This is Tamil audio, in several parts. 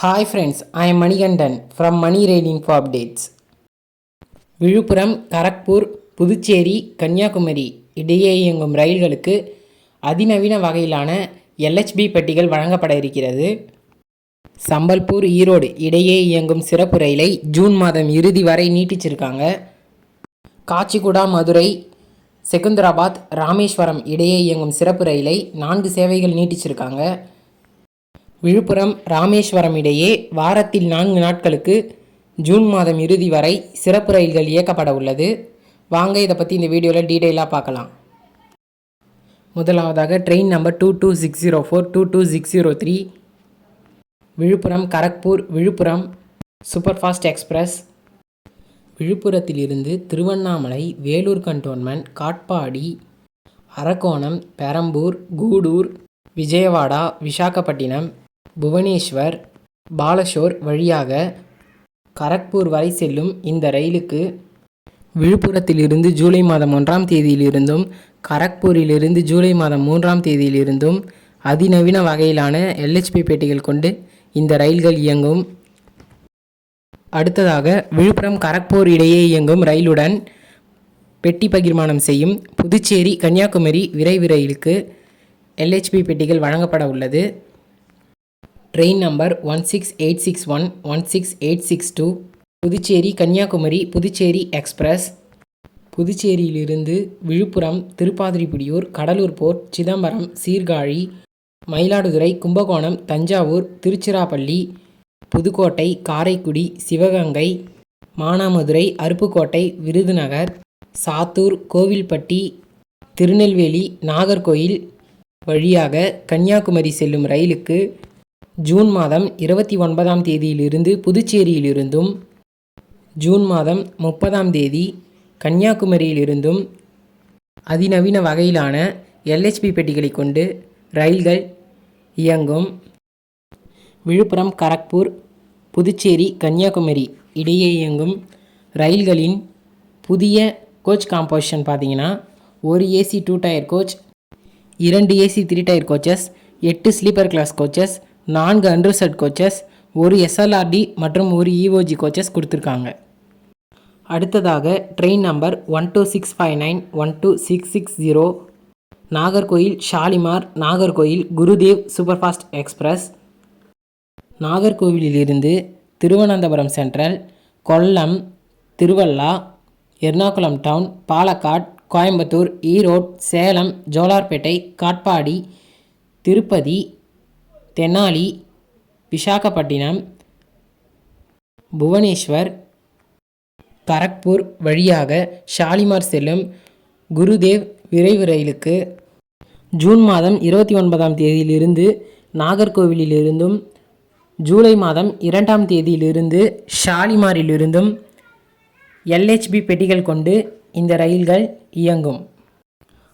Hi friends I am Manikandan from Mani Rating for updates Villupuram Kharagpur Puducherry Kanyakumari இடையே இயங்கும் ரயில்களுக்கு அதிநவீன வகையிலான எல்ஹெச்பி பெட்டிகள் வழங்கப்பட இருக்கிறது. சம்பல்பூர் ஈரோடு இடையே இயங்கும் சிறப்பு ரயிலை ஜூன் மாதம் இறுதி வரை நீட்டிச்சிருக்காங்க. காச்சிகுடா மதுரை செகுந்தராபாத் ராமேஸ்வரம் இடையே இயங்கும் சிறப்பு ரயிலை நான்கு சேவைகள் நீட்டிச்சிருக்காங்க. விழுப்புரம் ராமேஸ்வரம் இடையே வாரத்தில் நான்கு நாட்களுக்கு ஜூன் மாதம் இறுதி வரை சிறப்பு ரயில்கள் இயக்கப்பட உள்ளது. வாங்க இதை பற்றி இந்த வீடியோவில் டீட்டெயிலாக பார்க்கலாம். முதலாவதாக train number two two six zero four two two six zero three Villupuram Kharagpur Villupuram superfast express விழுப்புரத்திலிருந்து Tiruvannamalai Vellore cantonment Katpadi Arakkonam Perambur Gudur Vijayawada Visakhapatnam Bhubaneswar Balasore வழியாக கரக்பூர் வரை செல்லும் இந்த ரயிலுக்கு விழுப்புரத்திலிருந்து ஜூலை மாதம் ஒன்றாம் தேதியிலிருந்தும் கரக்பூரிலிருந்து ஜூலை மாதம் மூன்றாம் தேதியிலிருந்தும் அதிநவீன வகையிலான எல்ஹெச்பி பெட்டிகள் கொண்டு இந்த ரயில்கள் இயங்கும். அடுத்ததாக விழுப்புரம் கரக்பூர் இடையே இயங்கும் ரயிலுடன் பெட்டி பகிர்மானம் செய்யும் புதுச்சேரி கன்னியாகுமரி விரைவு ரயிலுக்கு எல்ஹெச்பி பெட்டிகள் வழங்கப்பட உள்ளது. Train number one six eight six one one six eight six two. Puducherry Kanyakumari Puducherry express. புதுச்சேரியிலிருந்து Villupuram Tiruppadiripuliyur Cuddalore port Chidambaram Sirkazhi Mayiladuthurai Kumbakonam Thanjavur Tiruchirappalli Pudukkottai Karaikudi Sivaganga Manamadurai Aruppukottai Virudhunagar Sattur Kovilpatti Tirunelveli Nagercoil வழியாக கன்னியாகுமரி செல்லும் ரயிலுக்கு ஜூன் மாதம் இருபத்தி ஒன்பதாம் தேதியிலிருந்து புதுச்சேரியிலிருந்தும் ஜூன் மாதம் முப்பதாம் தேதி கன்னியாகுமரியிலிருந்தும் அதிநவீன வகையிலான எல்ஹெச்பி பெட்டிகளை கொண்டு ரயில்கள் இயங்கும். விழுப்புரம் கரக்பூர் புதுச்சேரி கன்னியாகுமரி இடையே இயங்கும் ரயில்களின் புதிய கோச் காம்போசிஷன் பார்த்தீங்கன்னா ஒரு ஏசி டூ டயர் கோச் இரண்டு ஏசி த்ரீ டயர் கோச்சஸ் எட்டு ஸ்லீப்பர் கிளாஸ் கோச்சஸ் நான்கு அண்டர்செட் கோச்சஸ் ஒரு எஸ்எல்ஆர்டி மற்றும் ஒரு இஓஜி கோச்சஸ் கொடுத்துருக்காங்க. அடுத்ததாக train number one two six five nine one two six six zero Nagercoil Shalimar Nagercoil Gurudev superfast express நாகர்கோவிலிருந்து Thiruvananthapuram central Kollam Thiruvalla Ernakulam town Palakkad Coimbatore Erode Salem Jolarpettai Katpadi Tirupati Tenali Visakhapatnam Bhubaneswar Kharagpur வழியாக ஷாலிமார் செல்லும் குருதேவ் விரைவு ரயிலுக்கு ஜூன் மாதம் இருபத்தி ஒன்பதாம் தேதியிலிருந்து நாகர்கோவிலிலிருந்தும் ஜூலை மாதம் இரண்டாம் தேதியிலிருந்து ஷாலிமாரிலிருந்தும் எல்ஹெச்பி பெட்டிகள் கொண்டு இந்த ரயில்கள் இயங்கும்.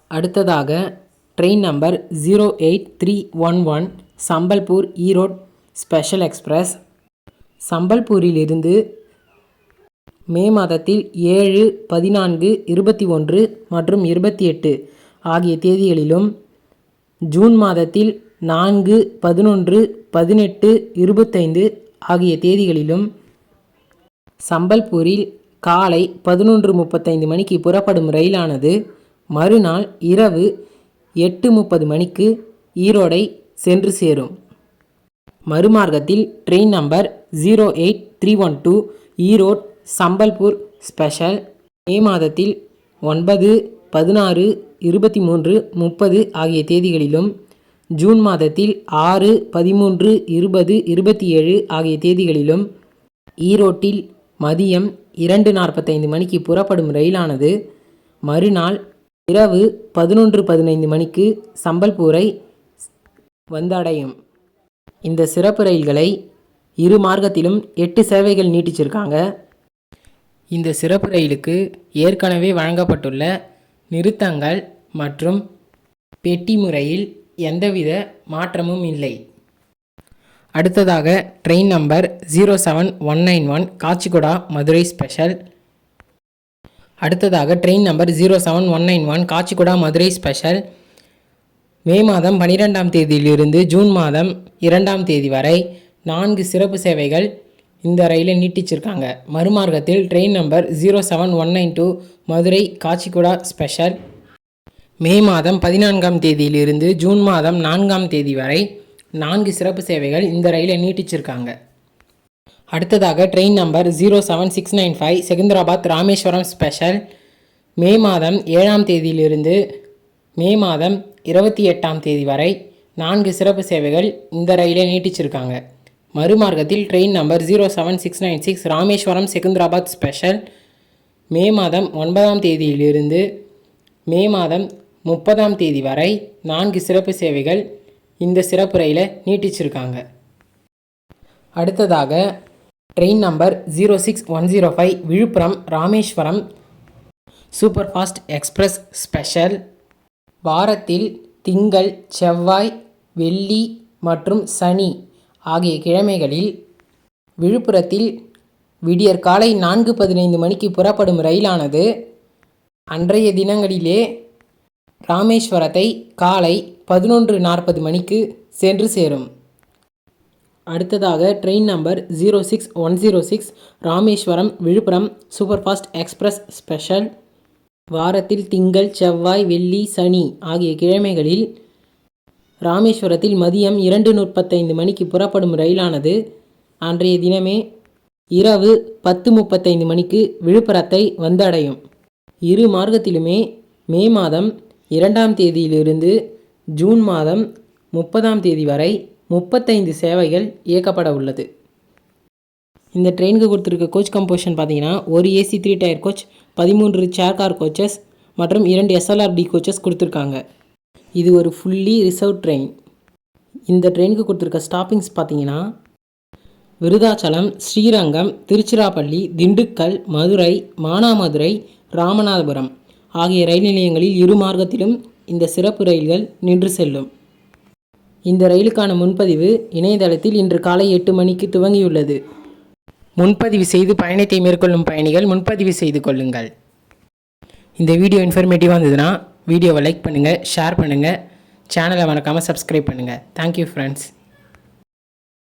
அடுத்ததாக train number zero eight three one one Sambalpur Erode special express. சம்பல்பூரிலிருந்து மே மாதத்தில் ஏழு பதினான்கு இருபத்தி ஒன்று மற்றும் இருபத்தி எட்டு ஆகிய தேதிகளிலும் ஜூன் மாதத்தில் நான்கு பதினொன்று பதினெட்டு இருபத்தைந்து ஆகிய தேதிகளிலும் சம்பல்பூரில் காலை பதினொன்று முப்பத்தைந்து மணிக்கு புறப்படும் ரயிலானது மறுநாள் இரவு எட்டு முப்பது மணிக்கு ஈரோடை சென்று சேரும். மறுமார்க்கத்தில் train number zero eight three one two Erode Sambalpur special May மாதத்தில் ஒன்பது பதினாறு இருபத்தி மூன்று முப்பது ஆகிய தேதிகளிலும் ஜூன் மாதத்தில் ஆறு பதிமூன்று இருபது இருபத்தி ஏழு ஆகிய தேதிகளிலும் ஈரோட்டில் மதியம் இரண்டு நாற்பத்தைந்து மணிக்கு புறப்படும் ரயிலானது மறுநாள் இரவு பதினொன்று பதினைந்து மணிக்கு சம்பல்பூரை வந்தடையும். இந்த சிறப்பு ரயில்களை இரு மார்க்கத்திலும் எட்டு சேவைகள் நீட்டிச்சிருக்காங்க. இந்த சிறப்பு ரயிலுக்கு ஏற்கனவே வழங்கப்பட்டுள்ள நிறுத்தங்கள் மற்றும் பெட்டி முறையில் எந்தவித மாற்றமும் இல்லை. அடுத்ததாக train number zero seven one nine one Kacheguda Madurai special. அடுத்ததாக train number zero seven one nine one Kacheguda Madurai special. May மாதம் பனிரெண்டாம் தேதியிலிருந்து ஜூன் மாதம் இரண்டாம் தேதி வரை நான்கு சிறப்பு சேவைகள் இந்த ரயிலை நீட்டிச்சிருக்காங்க. மறுமார்க்கத்தில் train number zero seven one nine two Madurai Kacheguda special. May மாதம் பதினான்காம் தேதியிலிருந்து ஜூன் மாதம் நான்காம் தேதி வரை நான்கு சிறப்பு சேவைகள் இந்த ரயிலை நீட்டிச்சிருக்காங்க. அடுத்ததாக train number zero seven six nine five Secunderabad Rameswaram special. May மாதம் ஏழாம் தேதியிலிருந்து மே மாதம் இருபத்தி எட்டாம் தேதி வரை நான்கு சிறப்பு சேவைகள் இந்த ரயிலை நீட்டிச்சிருக்காங்க. மறுமார்க்கத்தில் train number zero seven six nine six Rameswaram Secunderabad special. May மாதம் ஒன்பதாம் தேதியிலிருந்து மே மாதம் முப்பதாம் தேதி வரை நான்கு சிறப்பு சேவைகள் இந்த சிறப்பு ரயிலை நீட்டிச்சிருக்காங்க. அடுத்ததாக train number zero six one zero five Villupuram Rameswaram super fast express special. வாரத்தில் திங்கள் செவ்வாய் வெள்ளி மற்றும் சனி ஆகிய கிழமைகளில் விழுப்புரத்தில் விடியற் காலை நான்கு பதினைந்து மணிக்கு புறப்படும் ரயிலானது அன்றைய தினங்களிலே ராமேஸ்வரத்தை காலை பதினொன்று நாற்பது மணிக்கு சென்று சேரும். அடுத்ததாக train number zero six one zero six Rameswaram Villupuram superfast express special வாரத்தில் திங்கள் செவ்வாய் வெள்ளி சனி ஆகிய கிழமைகளில் ராமேஸ்வரத்தில் மதியம் இரண்டு முப்பத்தைந்து மணிக்கு புறப்படும் ரயிலானது அன்றைய தினமே இரவு பத்து முப்பத்தைந்து மணிக்கு விழுப்புரத்தை வந்தடையும். இரு மார்க்கத்திலுமே மே மாதம் இரண்டாம் தேதியிலிருந்து ஜூன் மாதம் முப்பதாம் தேதி வரை முப்பத்தைந்து சேவைகள் இயக்கப்பட உள்ளது. இந்த ட்ரெயினுக்கு கொடுத்துருக்க கோச் கம்போஷன் பார்த்தீங்கன்னா ஒரு ஏசி த்ரீ டயர் கோச் பதிமூன்று சேர் கார் கோச்சஸ் மற்றும் இரண்டு எஸ்எல்ஆர்டி கோச்சஸ் கொடுத்துருக்காங்க. இது ஒரு ஃபுல்லி ரிசர்வ் ட்ரெயின் இந்த ட்ரெயினுக்கு கொடுத்துருக்க ஸ்டாப்பிங்ஸ் பார்த்தீங்கன்னா விருதாச்சலம் ஸ்ரீரங்கம் திருச்சிராப்பள்ளி திண்டுக்கல் மதுரை மானாமதுரை ராமநாதபுரம் ஆகிய ரயில் நிலையங்களில் இரு மார்க்கத்திலும் இந்த சிறப்பு ரயில்கள் நின்று செல்லும். இந்த ரயிலுக்கான முன்பதிவு இணையதளத்தில் இன்று காலை எட்டு மணிக்கு துவங்கியுள்ளது. முன்பதிவு செய்து பயணத்தை மேற்கொள்ளும் பயணிகள் முன்பதிவு செய்து கொள்ளுங்கள். இந்த வீடியோ இன்ஃபர்மேட்டிவாக இருந்ததுன்னா வீடியோவை லைக் பண்ணுங்கள் ஷேர் பண்ணுங்கள் சேனலை மறக்காமல் சப்ஸ்கிரைப் பண்ணுங்கள் தேங்க்யூ ஃப்ரெண்ட்ஸ்